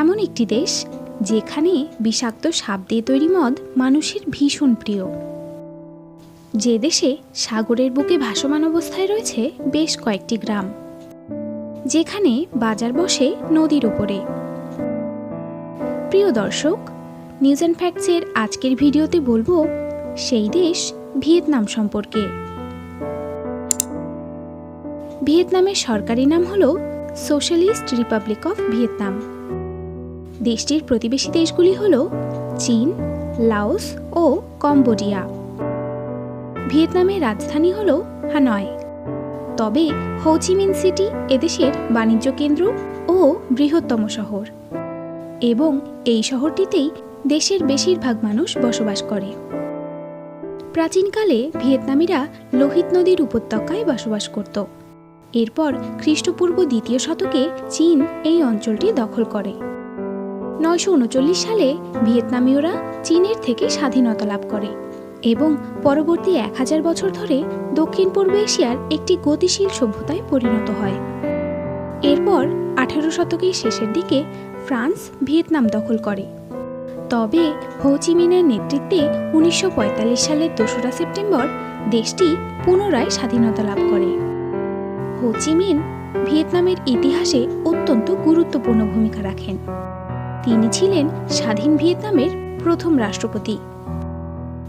এমন একটি দেশ যেখানে বিষাক্ত সাপ দিয়ে তৈরি মদ মানুষের ভীষণ প্রিয়। যে দেশে সাগরের বুকে ভাসমান অবস্থায় রয়েছে বেশ কয়েকটি গ্রাম, যেখানে বাজার বসে নদীর ওপরে প্রিয় দর্শক নিউজ অ্যান্ড ফ্যাক্টসের আজকের ভিডিওতে বলব, সেই দেশ ভিয়েতনাম সম্পর্কে। ভিয়েতনামের সরকারি নাম হল সোশ্যালিস্ট রিপাবলিক অফ ভিয়েতনাম দেশটির প্রতিবেশী দেশগুলি হল চীন, লাওস ও কম্বোডিয়া। ভিয়েতনামের রাজধানী হল হানয়। তবে হৌচিমিন সিটি এদেশের বাণিজ্য কেন্দ্র ও বৃহত্তম শহর। এবং এই শহরটিতেই দেশের বেশিরভাগ মানুষ বসবাস করে। প্রাচীনকালে ভিয়েতনামিরা লোহিত নদীর উপত্যকায় বসবাস করত। এরপর খ্রিস্টপূর্ব দ্বিতীয় শতকে চীন এই অঞ্চলটি দখল করে। নয়শো উনচল্লিশ সালে ভিয়েতনামীয়রা চীনের থেকে স্বাধীনতা লাভ করে এবং পরবর্তী এক হাজার বছর ধরে দক্ষিণ পূর্ব এশিয়ার একটি গতিশীল সভ্যতায় পরিণত হয়। এরপর আঠারো শতকের শেষের দিকে ফ্রান্স ভিয়েতনাম দখল করে। তবে হোচিমিনের নেতৃত্বে উনিশশো পঁয়তাল্লিশ সালের দোসরা সেপ্টেম্বর দেশটি পুনরায় স্বাধীনতা লাভ করে। হোচিমিন ভিয়েতনামের ইতিহাসে অত্যন্ত গুরুত্বপূর্ণ ভূমিকা রাখেন। তিনি ছিলেন স্বাধীন ভিয়েতনামের প্রথম রাষ্ট্রপতি।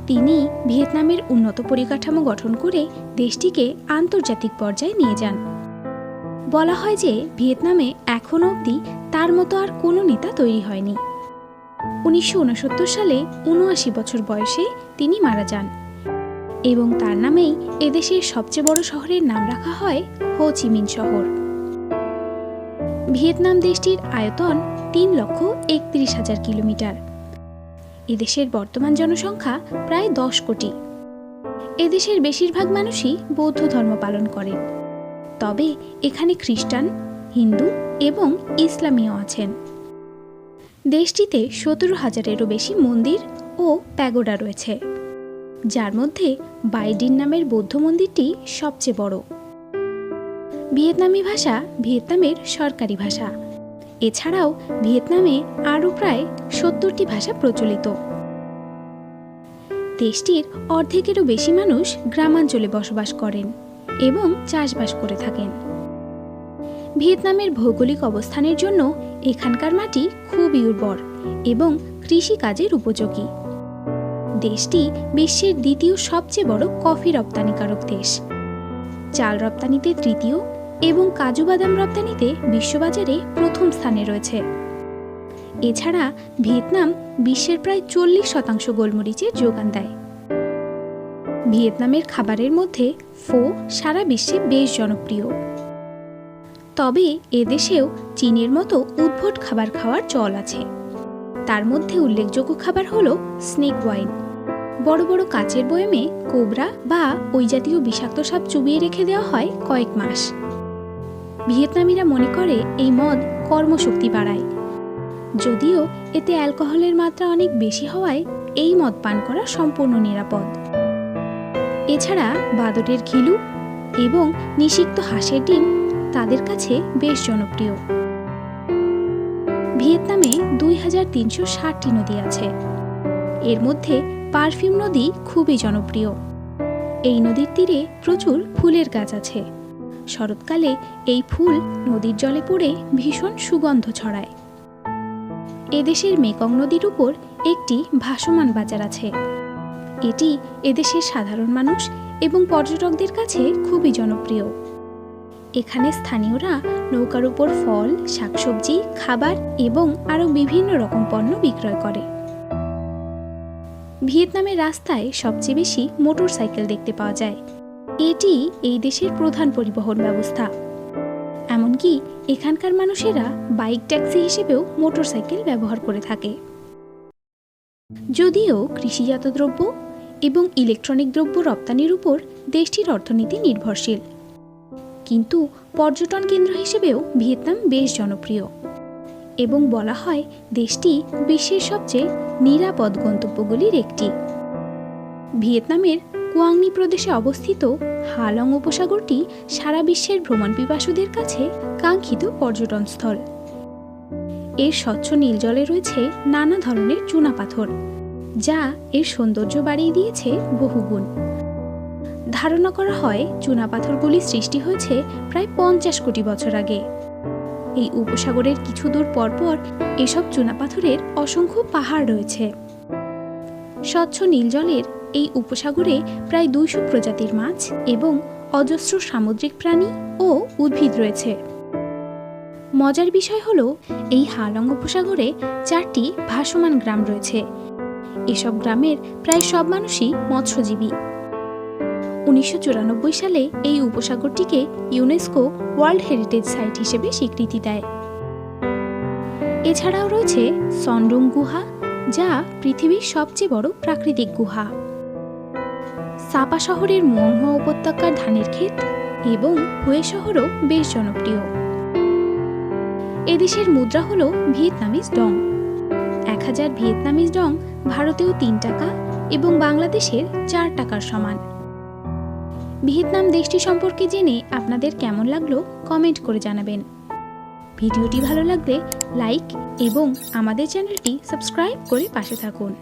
তিনি ভিয়েতনামের উন্নত পরিকাঠামো গঠন করে দেশটিকে আন্তর্জাতিক পর্যায়ে নিয়ে যান। বলা হয় যে ভিয়েতনামে এখন অবধি তার মতো আর কোনো নেতা তৈরি হয়নি। উনিশশো উনসত্তর সালে উনআশি বছর বয়সে তিনি মারা যান এবং তার নামেই এদেশের সবচেয়ে বড় শহরের নাম রাখা হয় হো চিমিন শহর। ভিয়েতনাম দেশটির আয়তন তিন লক্ষ একত্রিশ হাজার কিলোমিটার। এদেশের বর্তমান জনসংখ্যা প্রায় দশ কোটি। এদেশের বেশিরভাগ মানুষই বৌদ্ধ ধর্ম পালন করেন। তবে এখানে খ্রিস্টান, হিন্দু এবং ইসলামীয় আছেন। দেশটিতে সতেরো হাজারেরও বেশি মন্দির ও প্যাগোডা রয়েছে। যার মধ্যে বাইডিন নামের বৌদ্ধ মন্দিরটি সবচেয়ে বড়। ভিয়েতনামি ভাষা ভিয়েতনামের সরকারি ভাষা। এছাড়াও ভিয়েতনামে আরও প্রায় সত্তরটি ভাষা প্রচলিত। দেশটির অর্ধেকেরও বেশি মানুষ গ্রামাঞ্চলে বসবাস করেন এবং চাষবাস করে থাকেন। ভিয়েতনামের ভৌগোলিক অবস্থানের জন্য এখানকার মাটি খুবই উর্বর এবং কৃষিকাজের উপযোগী। দেশটি বিশ্বের দ্বিতীয় সবচেয়ে বড় কফি রপ্তানিকারক দেশ। চাল রপ্তানিতে তৃতীয় এবং কাজু বাদাম রপ্তানিতে বিশ্ববাজারে প্রথম স্থানে রয়েছে। এছাড়া ভিয়েতনাম বিশ্বের প্রায় চল্লিশ শতাংশ গোলমরিচের যোগান দেয়। ভিয়েতনামের খাবারের মধ্যে ফো সারা বিশ্বে বেশ জনপ্রিয়। তবে এদেশেও চীনের মতো উদ্ভট খাবার খাওয়ার চল আছে। তার মধ্যে উল্লেখযোগ্য খাবার হলো স্নেক ওয়াইন। বড় বড় কাচের বয়মে কোবরা বা ওই জাতীয় বিষাক্ত সাপ চুবিয়ে রেখে দেওয়া হয় কয়েক মাস। ভিয়েতনামিরা মনে করে এই মদ কর্মশক্তি বাড়ায়। যদিও এতে অ্যালকোহলের মাত্রা অনেক বেশি হওয়ায় এই মদ পান করা সম্পূর্ণ নিরাপদ। এছাড়া বাদরের ঘিলু এবং নিষিক্ত হাঁসের ডিম তাদের কাছে বেশ জনপ্রিয়। ভিয়েতনামে দুই হাজার তিনশো ষাটটি নদী আছে। এর মধ্যে পারফিউম নদী খুবই জনপ্রিয়। এই নদীর তীরে প্রচুর ফুলের গাছ আছে। শরৎকালে এই ফুল নদীর জলে পড়ে ভীষণ সুগন্ধ ছড়ায়। এদেশের মেকং নদীর উপর একটি ভাসমান বাজার আছে। এটি এদেশের সাধারণ মানুষ এবং পর্যটকদের কাছে খুবই জনপ্রিয়। এখানে স্থানীয়রা নৌকার উপর ফল, শাকসবজি, খাবার এবং আরও বিভিন্ন রকম পণ্য বিক্রয় করে। ভিয়েতনামের রাস্তায় সবচেয়ে বেশি মোটর সাইকেল দেখতে পাওয়া যায়। এটি এই দেশের প্রধান পরিবহন ব্যবস্থা। এমনকি এখানকার মানুষেরা বাইক ট্যাক্সি হিসেবেও মোটরসাইকেল ব্যবহার করে থাকে। যদিও কৃষিজাত দ্রব্য এবং ইলেকট্রনিক দ্রব্য রপ্তানির উপর দেশটির অর্থনীতি নির্ভরশীল। কিন্তু পর্যটন কেন্দ্র হিসেবেও ভিয়েতনাম বেশ জনপ্রিয়। এবং বলা হয় দেশটি বিশ্বের সবচেয়ে নিরাপদ গন্তব্যগুলির একটি। ভিয়েতনামের কুয়াংনি প্রদেশে অবস্থিত হালং উপসাগরটি সারা বিশ্বের ভ্রমণ পিপাসুদের কাছে কাঙ্ক্ষিত পর্যটন স্থল। এর স্বচ্ছ নীল জলে রয়েছে নানা ধরনের চুনা পাথর, যা এর সৌন্দর্য বাড়িয়ে দিয়েছে বহুগুণ ধারণা করা হয় চুনাপাথরগুলি সৃষ্টি হয়েছে প্রায় পঞ্চাশ কোটি বছর আগে। এই উপসাগরের কিছু দূর পরপর এসব চুনাপাথরের অসংখ্য পাহাড় রয়েছে। স্বচ্ছ নীল জলের এই উপসাগরে প্রায় দুইশো প্রজাতির মাছ এবং অজস্র সামুদ্রিক প্রাণী ও উদ্ভিদ রয়েছে। মজার বিষয় হল, এই হালং উপসাগরে চারটি ভাসমান গ্রাম রয়েছে। এসব গ্রামের প্রায় সব মানুষই মৎস্যজীবী। উনিশশো চুরানব্বই সালে এই উপসাগরটিকে ইউনেস্কো ওয়ার্ল্ড হেরিটেজ সাইট হিসেবে স্বীকৃতি দেয়। এছাড়াও রয়েছে সন্ডুং গুহা, যা পৃথিবীর সবচেয়ে বড় প্রাকৃতিক গুহা। সাপা শহরের মনহুয়া উপত্যকার ধানের ক্ষেত এবং হুয়ে শহরও বেশ জনপ্রিয়। এদেশের মুদ্রা হল ভিয়েতনামিজ ডং। এক হাজার ভিয়েতনামিজ ডং ভারতেও তিন টাকা এবং বাংলাদেশের চার টাকার সমান। ভিয়েতনাম দেশটি সম্পর্কে জেনে আপনাদের কেমন লাগল কমেন্ট করে জানাবেন। ভিডিওটি ভালো লাগলে লাইক এবং আমাদের চ্যানেলটি সাবস্ক্রাইব করে পাশে থাকুন।